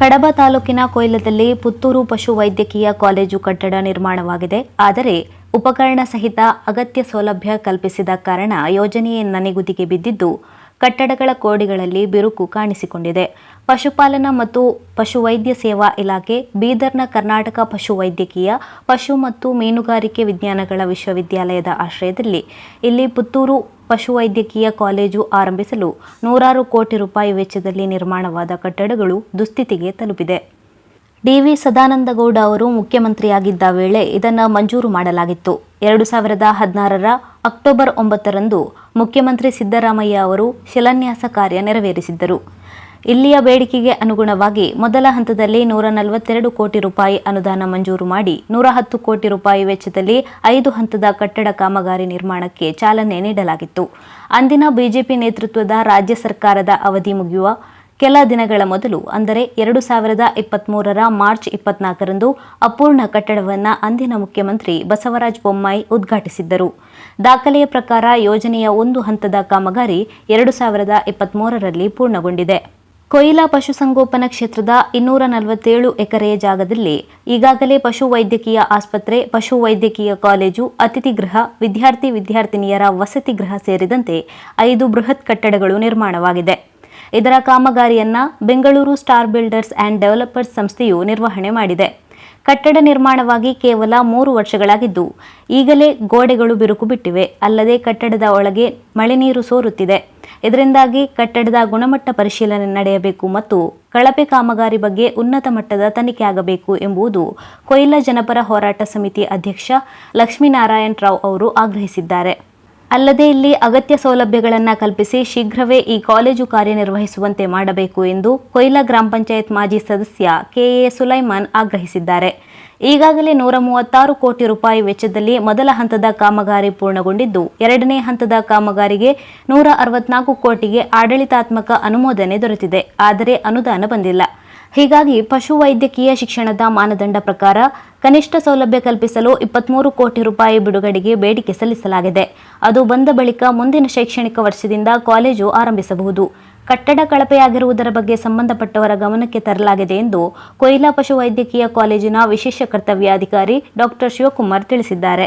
ಕಡಬ ತಾಲೂಕಿನ ಕೊಯ್ಲದಲ್ಲಿ ಪುತ್ತೂರು ಪಶು ವೈದ್ಯಕೀಯ ಕಾಲೇಜು ಕಟ್ಟಡ ನಿರ್ಮಾಣವಾಗಿದೆ. ಆದರೆ ಉಪಕರಣ ಸಹಿತ ಅಗತ್ಯ ಸೌಲಭ್ಯ ಕಲ್ಪಿಸಿದ ಕಾರಣ ಯೋಜನೆಯೇ ನನೆಗುದಿಗೆ ಬಿದ್ದಿದ್ದು, ಕಟ್ಟಡಗಳ ಕೋಡಿಗಳಲ್ಲಿ ಬಿರುಕು ಕಾಣಿಸಿಕೊಂಡಿದೆ. ಪಶುಪಾಲನಾ ಮತ್ತು ಪಶುವೈದ್ಯ ಸೇವಾ ಇಲಾಖೆ, ಬೀದರ್ನ ಕರ್ನಾಟಕ ಪಶುವೈದ್ಯಕೀಯ ಪಶು ಮತ್ತು ಮೀನುಗಾರಿಕೆ ವಿಜ್ಞಾನಗಳ ವಿಶ್ವವಿದ್ಯಾಲಯದ ಆಶ್ರಯದಲ್ಲಿ ಇಲ್ಲಿ ಪುತ್ತೂರು ಪಶುವೈದ್ಯಕೀಯ ಕಾಲೇಜು ಆರಂಭಿಸಲು ನೂರಾರು ಕೋಟಿ ರೂಪಾಯಿ ವೆಚ್ಚದಲ್ಲಿ ನಿರ್ಮಾಣವಾದ ಕಟ್ಟಡಗಳು ದುಸ್ಥಿತಿಗೆ ತಲುಪಿದೆ. ಡಿವಿ ಸದಾನಂದಗೌಡ ಅವರು ಮುಖ್ಯಮಂತ್ರಿಯಾಗಿದ್ದ ವೇಳೆ ಇದನ್ನು ಮಂಜೂರು ಮಾಡಲಾಗಿತ್ತು. ಎರಡು ಸಾವಿರದ ಹದಿನಾರರ ಅಕ್ಟೋಬರ್ ಒಂಬತ್ತರಂದು ಮುಖ್ಯಮಂತ್ರಿ ಸಿದ್ದರಾಮಯ್ಯ ಅವರು ಶಿಲಾನ್ಯಾಸ ಕಾರ್ಯ ನೆರವೇರಿಸಿದ್ದರು. ಇಲ್ಲಿಯ ಬೇಡಿಕೆಗೆ ಅನುಗುಣವಾಗಿ ಮೊದಲ ಹಂತದಲ್ಲಿ ನೂರ ನಲವತ್ತೆರಡು ಕೋಟಿ ರೂಪಾಯಿ ಅನುದಾನ ಮಂಜೂರು ಮಾಡಿ ನೂರ ಹತ್ತು ಕೋಟಿ ರೂಪಾಯಿ ವೆಚ್ಚದಲ್ಲಿ ಐದು ಹಂತದ ಕಟ್ಟಡ ಕಾಮಗಾರಿ ನಿರ್ಮಾಣಕ್ಕೆ ಚಾಲನೆ ನೀಡಲಾಗಿತ್ತು. ಅಂದಿನ ಬಿಜೆಪಿ ನೇತೃತ್ವದ ರಾಜ್ಯ ಸರ್ಕಾರದ ಅವಧಿ ಮುಗಿಯುವ ಕೆಲ ದಿನಗಳ ಮೊದಲು, ಅಂದರೆ ಎರಡು ಸಾವಿರದ ಇಪ್ಪತ್ಮೂರರ ಮಾರ್ಚ್ ಇಪ್ಪತ್ನಾಲ್ಕರಂದು ಅಪೂರ್ಣ ಕಟ್ಟಡವನ್ನು ಅಂದಿನ ಮುಖ್ಯಮಂತ್ರಿ ಬಸವರಾಜ ಬೊಮ್ಮಾಯಿ ಉದ್ಘಾಟಿಸಿದ್ದರು. ದಾಖಲೆಯ ಪ್ರಕಾರ ಯೋಜನೆಯ ಒಂದು ಹಂತದ ಕಾಮಗಾರಿ ಎರಡು ಸಾವಿರದ ಇಪ್ಪತ್ಮೂರರಲ್ಲಿ ಪೂರ್ಣಗೊಂಡಿದೆ. ಕೊಯ್ಲಾ ಪಶುಸಂಗೋಪನಾ ಕ್ಷೇತ್ರದ ಇನ್ನೂರ ನಲವತ್ತೇಳು ಎಕರೆಯ ಜಾಗದಲ್ಲಿ ಈಗಾಗಲೇ ಪಶು ವೈದ್ಯಕೀಯ ಆಸ್ಪತ್ರೆ ಪಶು ವೈದ್ಯಕೀಯ ಕಾಲೇಜು, ಅತಿಥಿ ಗೃಹ, ವಿದ್ಯಾರ್ಥಿ ವಿದ್ಯಾರ್ಥಿನಿಯರ ವಸತಿ ಗೃಹ ಸೇರಿದಂತೆ ಐದು ಬೃಹತ್ ಕಟ್ಟಡಗಳು ನಿರ್ಮಾಣವಾಗಿದೆ. ಇದರ ಕಾಮಗಾರಿಯನ್ನ Bengaluru star builders and developers ಸಂಸ್ಥೆಯು ನಿರ್ವಹಣೆ ಮಾಡಿದೆ. ಕಟ್ಟಡ ನಿರ್ಮಾಣವಾಗಿ ಕೇವಲ ಮೂರು ವರ್ಷಗಳಾಗಿದ್ದು, ಈಗಲೇ ಗೋಡೆಗಳು ಬಿರುಕು ಬಿಟ್ಟಿವೆ. ಅಲ್ಲದೆ ಕಟ್ಟಡದ ಒಳಗೆ ಮಳೆ ನೀರು ಸೋರುತ್ತಿದೆ. ಇದರಿಂದಾಗಿ ಕಟ್ಟಡದ ಗುಣಮಟ್ಟ ಪರಿಶೀಲನೆ ನಡೆಯಬೇಕು ಮತ್ತು ಕಳಪೆ ಕಾಮಗಾರಿ ಬಗ್ಗೆ ಉನ್ನತ ಮಟ್ಟದ ತನಿಖೆ ಆಗಬೇಕು ಎಂಬುದು ಕೊಯ್ಲಾ ಜನಪರ ಹೋರಾಟ ಸಮಿತಿ ಅಧ್ಯಕ್ಷ ಲಕ್ಷ್ಮೀನಾರಾಯಣ ರಾವ್ ಅವರು ಆಗ್ರಹಿಸಿದ್ದಾರೆ. ಅಲ್ಲದೆ ಇಲ್ಲಿ ಅಗತ್ಯ ಸೌಲಭ್ಯಗಳನ್ನು ಕಲ್ಪಿಸಿ ಶೀಘ್ರವೇ ಈ ಕಾಲೇಜು ಕಾರ್ಯನಿರ್ವಹಿಸುವಂತೆ ಮಾಡಬೇಕು ಎಂದು ಕೊಯ್ಲಾ ಗ್ರಾಮ ಪಂಚಾಯತ್ ಮಾಜಿ ಸದಸ್ಯ ಕೆಎ ಸುಲೈಮಾನ್ ಆಗ್ರಹಿಸಿದ್ದಾರೆ. ಈಗಾಗಲೇ ನೂರ ಮೂವತ್ತಾರು ಕೋಟಿ ರೂಪಾಯಿ ವೆಚ್ಚದಲ್ಲಿ ಮೊದಲ ಹಂತದ ಕಾಮಗಾರಿ ಪೂರ್ಣಗೊಂಡಿದ್ದು, ಎರಡನೇ ಹಂತದ ಕಾಮಗಾರಿಗೆ ನೂರ ಅರವತ್ನಾಲ್ಕು ಕೋಟಿಗೆ ಆಡಳಿತಾತ್ಮಕ ಅನುಮೋದನೆ ದೊರೆತಿದೆ. ಆದರೆ ಅನುದಾನ ಬಂದಿಲ್ಲ. ಹೀಗಾಗಿ ಪಶುವೈದ್ಯಕೀಯ ಶಿಕ್ಷಣದ ಮಾನದಂಡ ಪ್ರಕಾರ ಕನಿಷ್ಠ ಸೌಲಭ್ಯ ಕಲ್ಪಿಸಲು ಇಪ್ಪತ್ಮೂರು ಕೋಟಿ ರೂಪಾಯಿ ಬಿಡುಗಡೆಗೆ ಬೇಡಿಕೆ ಸಲ್ಲಿಸಲಾಗಿದೆ. ಅದು ಬಂದ ಬಳಿಕ ಮುಂದಿನ ಶೈಕ್ಷಣಿಕ ವರ್ಷದಿಂದ ಕಾಲೇಜು ಆರಂಭಿಸಬಹುದು. ಕಟ್ಟಡ ಕಳಪೆಯಾಗಿರುವುದರ ಬಗ್ಗೆ ಸಂಬಂಧಪಟ್ಟವರ ಗಮನಕ್ಕೆ ತರಲಾಗಿದೆ ಎಂದು ಕೊಯ್ಲಾ ಪಶುವೈದ್ಯಕೀಯ ಕಾಲೇಜಿನ ವಿಶೇಷ ಕರ್ತವ್ಯಾಧಿಕಾರಿ ಡಾಕ್ಟರ್ ಶಿವಕುಮಾರ್ ತಿಳಿಸಿದ್ದಾರೆ.